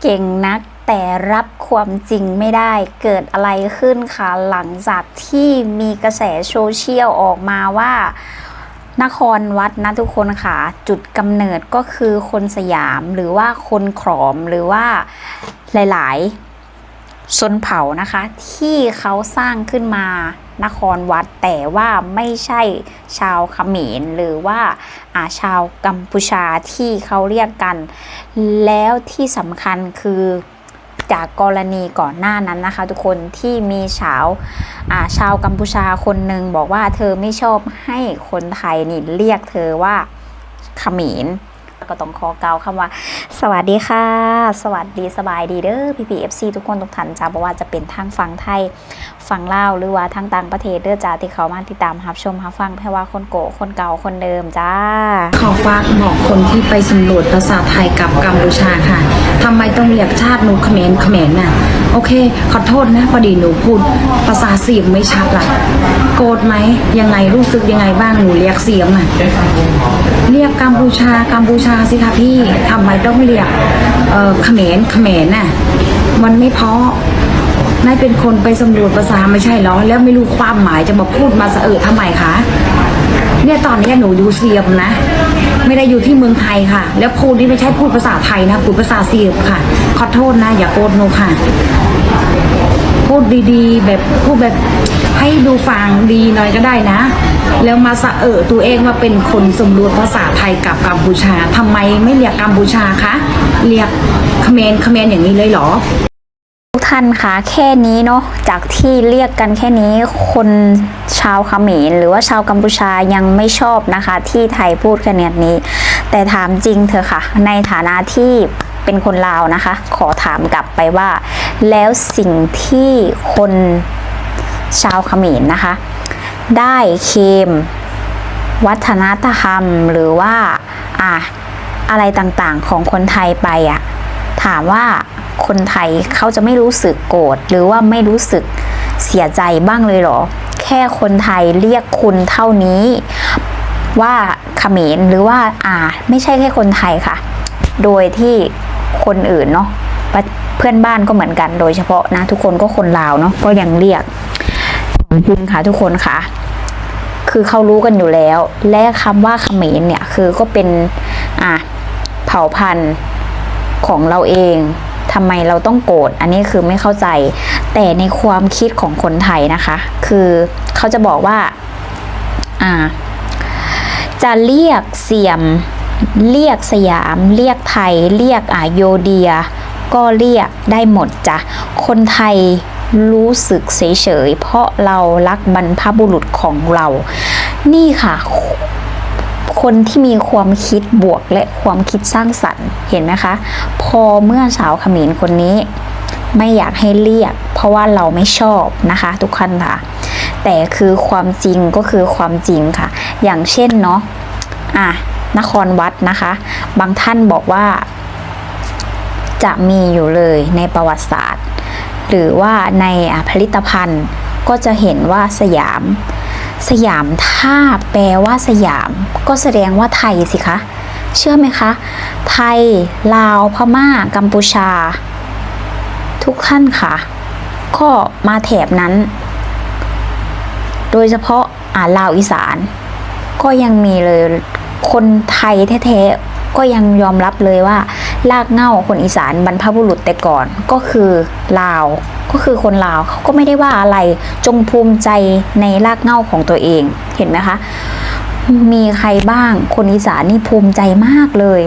เก่งนักแต่รับความจริงไม่ได้เกิดอะไรขึ้นคะหลังจากที่มีกระแสโซเชียลออกมาว่า นครวัดนะทุกคนค่ะ จุดกำเนิดก็คือคนสยามหรือว่าคนขรอมหรือว่าหลาย ๆ ชนเผ่านะคะ ที่เขาสร้างขึ้นมานครวัดแต่ว่าไม่ใช่ชาวเขมรหรือว่าอาชาวกัมพูชาที่เขาเรียกกัน แล้วที่สำคัญคือจากกรณีก่อนหน้านั้นนะคะ ทุกคนที่มีชาวอาชาวกัมพูชาคนหนึ่งบอกว่าเธอไม่ชอบให้คนไทยนี่เรียกเธอว่าเขมร ก็ต้องขอเกล่าวคำว่า สวัสดีค่ะ สวัสดีสบายดีเด้อพี่พีเอฟซีทุกคนทุกท่านจ้าบอกว่าจะเป็นทางฝั่งไทยฝั่งลาวหรือว่าทางต่างประเทศเด้อจ้าที่เขามาติดตามรับชมรับฟังแพ่ว่าคนโกคนเก่าคนเดิมจ้าขอฝากบอกคนที่ไปสำรวจภาษาไทยกับกัมพูชาค่ะ ทำไมต้องเรียกชาติหนูเขมรเขมรน่ะโอเค ขอโทษนะพอดีหนูพูดภาษาเสียงไม่ชัดล่ะ โกรธไหมยังไงรู้สึกยังไงบ้างหนูเรียกเสียงน่ะเรียกกัมพูชากัมพูชาสิคะพี่ทำไมต้องเรียกเอ่อเขมรเขมรน่ะมันไม่เพาะนายเป็นคนไปสำรวจภาษาไม่ใช่เหรอ แล้วไม่รู้ความหมายจะมาพูดมาสะเออทำไมคะ เนี่ยตอนนี้หนูอยู่เซียมนะ ไม่ได้อยู่ที่เมืองไทยค่ะ แล้วพูดนี่ไม่ใช่พูดภาษาไทยนะพูดภาษาเซียมค่ะ ขอโทษนะ อย่าโกรธหนูค่ะ พูดดีๆ แบบพูดแบบให้ดูฟังดีหน่อยก็ได้นะ แล้วมาสะเออตัวเองว่าเป็นคนสำรวจภาษาไทยกับกัมพูชาทำไมไม่เรียกกัมพูชาคะเรียกเขมรเขมรอย่างนี้เลยเหรอ ท่านคะแค่นี้เนาะจากที่เรียกกันแค่นี้คนชาวเขมรหรือว่าชาวกัมพูชายังไม่ชอบนะคะ ที่ไทยพูดขนาดนี้ แต่ถามจริงเถอะค่ะ ในฐานะที่เป็นคนลาวนะคะ ขอถามกลับไปว่า แล้วสิ่งที่คนชาวเขมรนะคะ ได้เคม วัฒนธรรมหรือว่าอะอะไรต่างๆของคนไทยไปอะถามว่า คนไทยเขาจะไม่รู้สึกโกรธหรือว่าไม่รู้สึกเสียใจบ้างเลยเหรอ แค่คนไทยเรียกคุณเท่านี้ ว่าเขมรหรือว่าอ่า ไม่ใช่แค่คนไทยค่ะ โดยที่คนอื่นเนาะเพื่อนบ้านก็เหมือนกัน โดยเฉพาะนะ ทุกคนก็คนลาวเนาะก็ยังเรียกจริงค่ะทุกคนค่ะ คือเขารู้กันอยู่แล้ว และคำว่าเขมรเนี่ยคือก็เป็นอะเผ่าพันธุ์ของเราเอง ทำไมเราต้องโกรธอันนี้คือไม่เข้าใจ แต่ในความคิดของคนไทยนะคะ คือเขาจะบอกว่า อ่า จะเรียกเสียม เรียกสยาม เรียกไทย เรียกอาโยเดีย ก็เรียกได้หมดจ้ะคนไทยรู้สึกเฉยๆเพราะเรารักบรรพบุรุษของเรา นี่ค่ะ คนที่มีความคิดบวกและความคิดสร้างสรรค์เห็นไหมคะ พอเมื่อสาวขมรคนนี้ ไม่อยากให้เรียก เพราะว่าเราไม่ชอบนะคะ ทุกท่านค่ะ แต่คือความจริงก็คือความจริงค่ะ อย่างเช่นเนาะอะนครวัดนะคะ บางท่านบอกว่า จะมีอยู่เลยในประวัติศาสตร์ หรือว่าในผลิตภัณฑ์ก็จะเห็นว่าสยาม สยามถ้าแปลว่าสยาม ก็แสดงว่าไทยสิคะ เชื่อไหมคะ ไทย ลาว พม่า กัมพูชา ทุกท่านค่ะ ก็มาแถบนั้น โดยเฉพาะอ่าลาวอีสาน ก็ยังมีเลยคนไทยแท้ๆ ก็ยังยอมรับเลยว่า ลากเง้าคนอีสานบรรพบุรุษแต่ก่อนก็คือลาว ก็คือคนลาวเขาก็ไม่ได้ว่าอะไรจงภูมิใจในรากเง้าของตัวเองเห็นไหมคะ มีใครบ้างคนอีสานนี่ภูมิใจมากเลย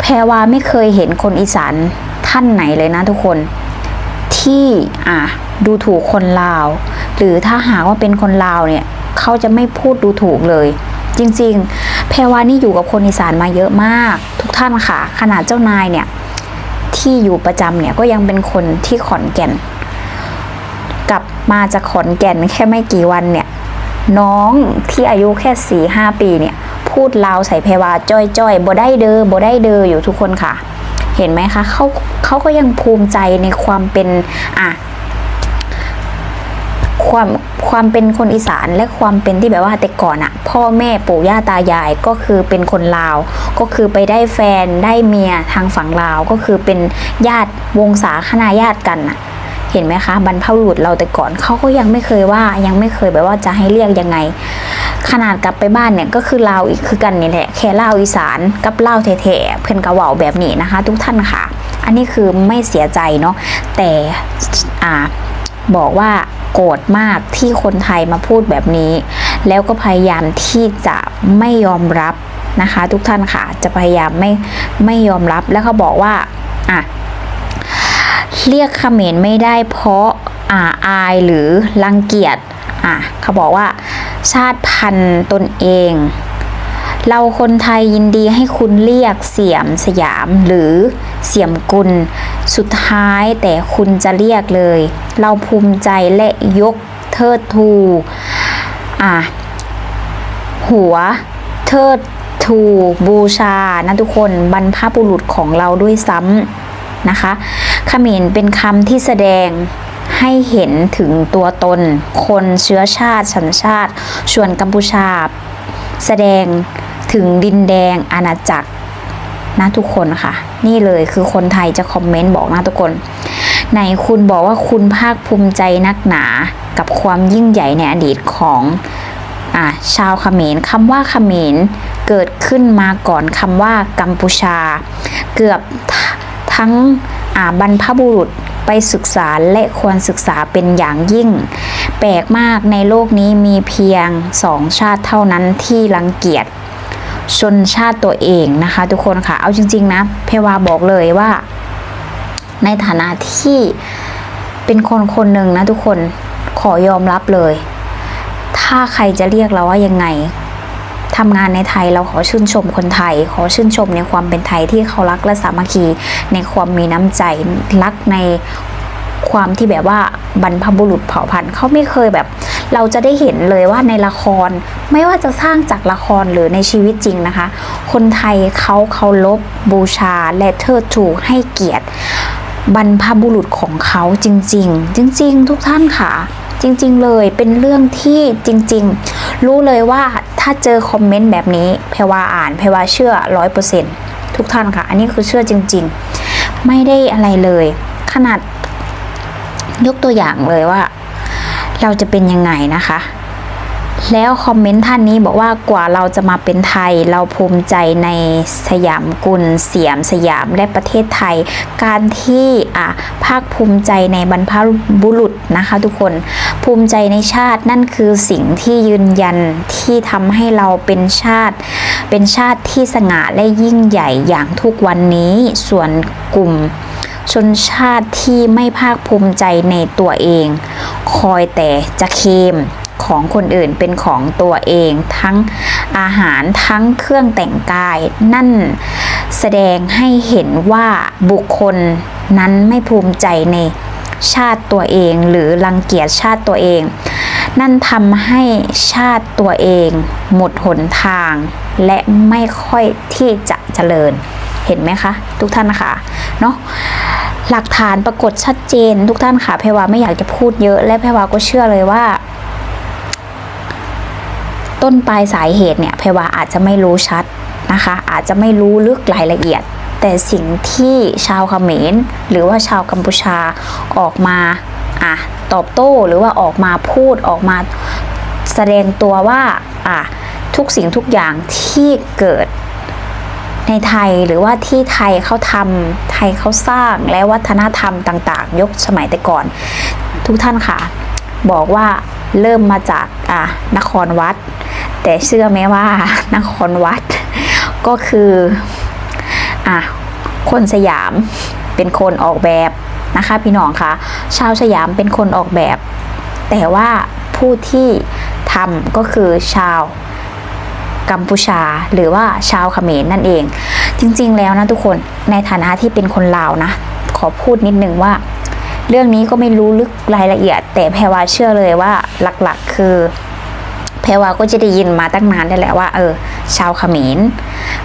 แพรวาไม่เคยเห็นคนอีสานท่านไหนเลยนะทุกคนที่อะดูถูกคนลาว หรือถ้าหากว่าเป็นคนลาวเนี่ยเขาจะไม่พูดดูถูกเลย จริง ๆ พรวานี่อยู่กับคนอีสานมาเยอะมาก ทุกท่านค่ะ ขนาดเจ้านายเนี่ยที่อยู่ประจำเนี่ยก็ยังเป็นคนที่ขอนแก่น กลับมาจากขอนแก่นแค่ไม่กี่วันเนี่ยน้องที่อายุแค่สี่ห้าปีเนี่ยพูดลาวใส่แพรวาจ้อยจ้อยๆบ่ได้เดอบ่ได้เดออยู่ทุกคนค่ะ เห็นไหมคะเขาเขาก็ยังภูมิใจในความเป็นอะ ความความเป็นคนอีสานและความเป็นที่แบบว่าแต่ก่อนอะพ่อแม่ปู่ย่าตายายก็คือเป็นคนลาว ก็คือไปได้แฟนได้เมียทางฝั่งลาวก็คือเป็นญาติวงศาคณาญาติกันอะเห็นไหมคะบรรพบุรุษเราแต่ก่อนเขาก็ยังไม่เคยว่ายังไม่เคยแบบว่าจะให้เรียกยังไง ขนาดกลับไปบ้านเนี่ยก็คือลาวอีกคือกันนี่แหละแค่ลาวอีสานกับลาวแท้ๆเพื่อนกระว่าแบบนี้นะคะ ทุกท่านค่ะ อันนี้คือไม่เสียใจเนาะแต่อ่าบอกว่า โกรธมากที่คนไทยมาพูดแบบนี้ แล้วก็พยายามที่จะไม่ยอมรับนะคะ ทุกท่านค่ะจะพยายามไม่ไม่ยอมรับแล้วเขาบอกว่าอะเรียกเขมรไม่ได้เพราะอ่าอายหรือรังเกียจอะเขาบอกว่าชาติพันธุ์ตนเอง เราคนไทยยินดีให้คุณเรียกเสียมสยามหรือ เสียมกุล สุดท้ายแต่คุณจะเรียกเลย เราภูมิใจและยกเทิดทูอะหัวเทิดทูบูชานะทุกคนบรรพบุรุษของเราด้วยซ้ำนะคะขมรเป็นคำที่แสดงให้เห็นถึงตัวตน คนเชื้อชาติสัญชาติส่วนกัมพูชา แสดงถึงดินแดงอาณาจักร นะทุกคนค่ะ นี่เลยคือคนไทยจะคอมเมนต์บอกนะทุกคนไหนคุณบอกว่าคุณภาคภูมิใจนักหนากับความยิ่งใหญ่ในอดีตของอชาวเขมรคำว่าเขมรเกิดขึ้นมาก่อนคำว่ากัมพูชา เกือบทั้งบรรพบุรุษไปศึกษาและควรศึกษาเป็นอย่างยิ่ง แปลกมากในโลกนี้มีเพียงสองชาติเท่านั้นที่รังเกียจ ชนชาติตัวเองนะคะ ทุกคนค่ะ เอาจริง ๆ นะ เพวาบอกเลยว่า ในฐานะที่เป็นคนคนหนึ่งนะทุกคนขอยอมรับเลย ถ้าใครจะเรียกเราว่ายังไงทำงานในไทยเราขอชื่นชมคนไทย ขอชื่นชมในความเป็นไทยที่เขารักและสามัคคีในความมีน้ำใจรักในความที่แบบว่าบรรพบุรุษเผ่าพันธุ์เขาไม่เคยแบบ เราจะได้เห็นเลยว่าในละครไม่ว่าจะสร้างจากละครหรือในชีวิตจริงนะคะ คนไทยเขาเคารพบูชาและเทิดทูให้เกียรติบรรพบุรุษของเขาจริง ๆ จริง ๆ ทุกท่านค่ะ จริง ๆ เลยเป็นเรื่องที่จริง ๆ รู้เลยว่าถ้าเจอคอมเมนต์แบบนี้แพรว่าอ่านแพรว่าเชื่อร้อยเปอร์เซ็นทุกท่านค่ะ อันนี้คือเชื่อจริง ๆ ไม่ได้อะไรเลย ขนาดยกตัวอย่างเลยว่า เราจะเป็นยังไงนะคะ แล้วคอมเมนต์ท่านนี้บอกว่ากว่าเราจะมาเป็นไทย เราภูมิใจในสยามกุลเสียมสยามและประเทศไทย การที่อะภาคภูมิใจในบรรพบุรุษนะคะ ทุกคนภูมิใจในชาตินั่นคือสิ่งที่ยืนยันที่ทำให้เราเป็นชาติเป็นชาติที่สง่าและยิ่งใหญ่อย่างทุกวันนี้ส่วนกลุ่มชนชาติที่ไม่ภาคภูมิใจในตัวเอง คอยแต่จะเคลมของคนอื่นเป็นของตัวเองทั้งอาหารทั้งเครื่องแต่งกาย นั่นแสดงให้เห็นว่าบุคคลนั้นไม่ภูมิใจในชาติตัวเองหรือรังเกียจชาติตัวเอง นั่นทำให้ชาติตัวเอง หมดหนทาง และไม่ค่อยที่จะเจริญเห็นไหมคะ ทุกท่านนะคะเนาะ หลักฐานปรากฏชัดเจน ทุกท่านค่ะเพรวาไม่อยากจะพูดเยอะและเพรวาก็เชื่อเลยว่า ต้นปลายสาเหตุเนี่ยเพรวาอาจจะไม่รู้ชัดนะคะ อาจจะไม่รู้ลึกรายละเอียด แต่สิ่งที่ชาวเขมรหรือว่าชาวกัมพูชาออกมาอะตอบโต้หรือว่าออกมาพูดออกมาแสดงตัวว่าอะทุกสิ่งทุกอย่างที่เกิด ในไทยหรือว่าที่ไทยเขาทำไทยเขาสร้างและวัฒนธรรมต่าง ๆ ยกสมัยแต่ก่อน ทุกท่านค่ะ บอกว่าเริ่มมาจากอะนครวัด แต่เชื่อไหมว่านครวัด ก็คืออะคนสยามเป็นคนออกแบบนะคะพี่น้องคะชาวสยามเป็นคนออกแบบ แต่ว่าผู้ที่ทำก็คือชาว กัมพูชา หรือว่าชาวเขมรนั่นเอง จริงๆแล้วนะทุกคนในฐานะที่เป็นคนลาวนะ ขอพูดนิดนึงว่า เรื่องนี้ก็ไม่รู้ลึกรายละเอียด แต่แพรวาเชื่อเลยว่าหลักๆ คือ แพเพรว่าก็จะได้ยินมาตั้งนานได้แหละว่า เออ ชาวเขมร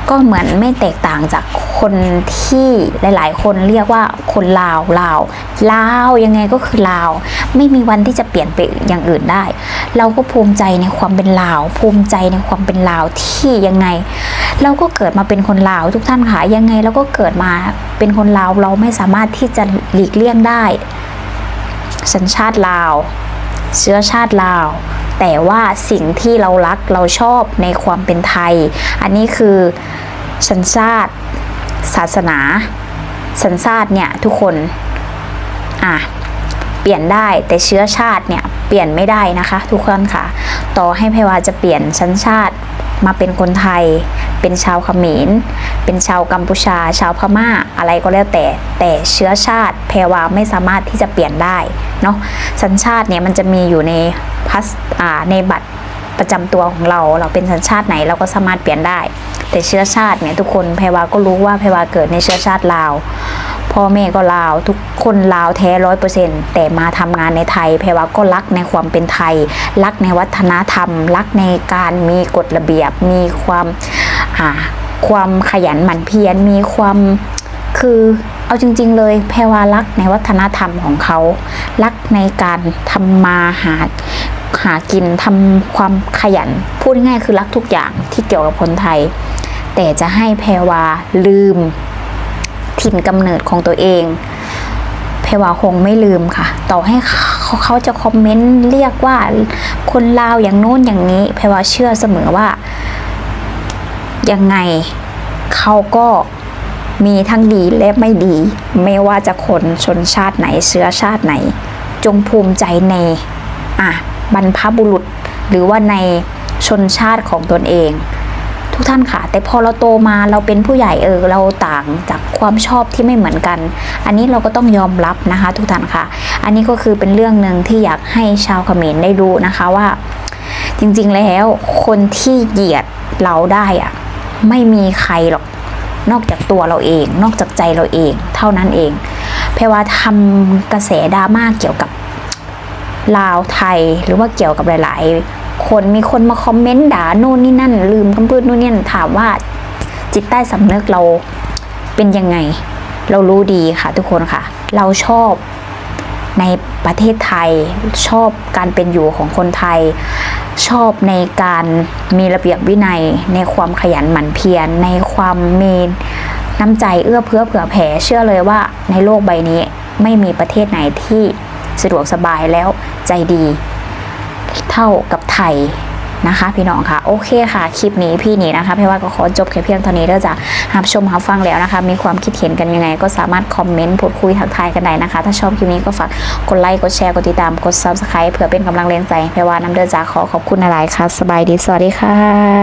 ก็เหมือนไม่แตกต่างจากคนที่หลาย ๆ คนเรียกว่าคนลาวลาวลาวยังไงก็คือลาว ไม่มีวันที่จะเปลี่ยนไปอย่างอื่นได้ เราก็ภูมิใจในความเป็นลาว ภูมิใจในความเป็นลาวที่ยังไง เราก็เกิดมาเป็นคนลาวทุกท่านค่ะยังไงเราก็เกิดมาเป็นคนลาว เราไม่สามารถที่จะหลีกเลี่ยงได้ สัญชาติลาว เชื้อชาติลาว แต่ว่าสิ่งที่เรารักเราชอบในความเป็นไทย อันนี้คือสัญชาติ ศาสนา สัญชาติเนี่ยทุกคนอะเปลี่ยนได้แต่เชื้อชาติเนี่ยเปลี่ยนไม่ได้นะคะ ทุกคนค่ะ ต่อให้แพรวาจะเปลี่ยนชั้นชาติ มาเป็นคนไทย เป็นชาวเขมร เป็นชาวกัมพูชา ชาวพม่า อะไรก็แล้วแต่ แต่เชื้อชาติแพรวาไม่สามารถที่จะเปลี่ยนได้เนาะ สัญชาติเนี่ยมันจะมีอยู่ในพัสอ่าในบัตรประจำตัวของเรา เราเป็นสัญชาติไหนเราก็สามารถเปลี่ยนได้ แต่เชื้อชาติเนี่ยทุกคนแพรวาก็รู้ว่าแพรวาเกิดในเชื้อชาติลาว พ่อแม่ก็ลาวทุกคนลาวแท้ร้อยเปอร์เซ็นต์แต่มาทำงานในไทยแพรวาก็รักในความเป็นไทย รักในวัฒนธรรม รักในการมีกฎระเบียบ มีความความขยันหมั่นเพียรมีความคือเอาจริง ๆ เลยแพรวารักในวัฒนธรรมของเขา รักในการทำมาหาหากินทำความขยัน พูดง่ายๆคือรักทุกอย่างที่เกี่ยวกับคนไทย แต่จะให้แพรวาลืม ถิ่นกำเนิดของตัวเอง เพวาคงไม่ลืมค่ะ ต่อให้เขาเขาจะคอมเมนต์เรียกว่าคนลาวอย่างโน้นอย่างนี้ เพวาเชื่อเสมอว่า ยังไงเขาก็มีทั้งดีและไม่ดี ไม่ว่าจะคนชนชาติไหนเชื้อชาติไหน จงภูมิใจในอะบรรพบุรุษ หรือว่าในชนชาติของตนเอง กท่านค่ะ แต่พอเราโตมาเราเป็นผู้ใหญ่เออเราต่างจากความชอบที่ไม่เหมือนกัน อันนี้เราก็ต้องยอมรับนะคะ ทุกท่านค่ะ อันนี้ก็คือเป็นเรื่องหนึ่งที่อยากให้ชาวเขมรได้รู้นะคะว่า จริงๆแล้วคนที่เหยียดเราได้อะไม่มีใครหรอกนอกจากตัวเราเอง นอกจากใจเราเอง เท่านั้นเอง เพราะว่าทำกระแสดราม่าเกี่ยวกับลาวไทยหรือว่าเกี่ยวกับหลาย ๆ คนมีคนมาคอมเมนต์ด่าโน่นนี่นั่น ลืมคำพูดนู่นนี่นั่นถามว่าจิตใต้สำนึกเราเป็นยังไง เรารู้ดีค่ะทุกคนค่ะ เราชอบในประเทศไทยชอบการเป็นอยู่ของคนไทย ชอบในการมีระเบียบวินัย ในความขยันหมั่นเพียรในความมีน้ำใจเอื้อเฟื้อเผื่อแผ่เชื่อเลยว่าในโลกใบนี้ไม่มีประเทศไหนที่สะดวกสบายแล้วใจดี เท่ากับไทยนะคะพี่น้องค่ะ โอเคค่ะ คลิปนี้พี่นี้นะคะพี่ว่าก็ขอจบแค่เพียงเท่านี้เด้อจ้ะหับชมหับฟังแล้วนะคะ มีความคิดเห็นกันยังไง ก็สามารถคอมเมนต์พูดคุยทักทายกันได้นะคะ ถ้าชอบคลิปนี้ก็ฝากกดไลค์กดแชร์กดติดตามกด subscribe เพื่อเป็นกำลังแรงใจพี่ว่าน้ำเด้อจ้ะขอขอบคุณหลายค่ะ สบายดีสวัสดีค่ะ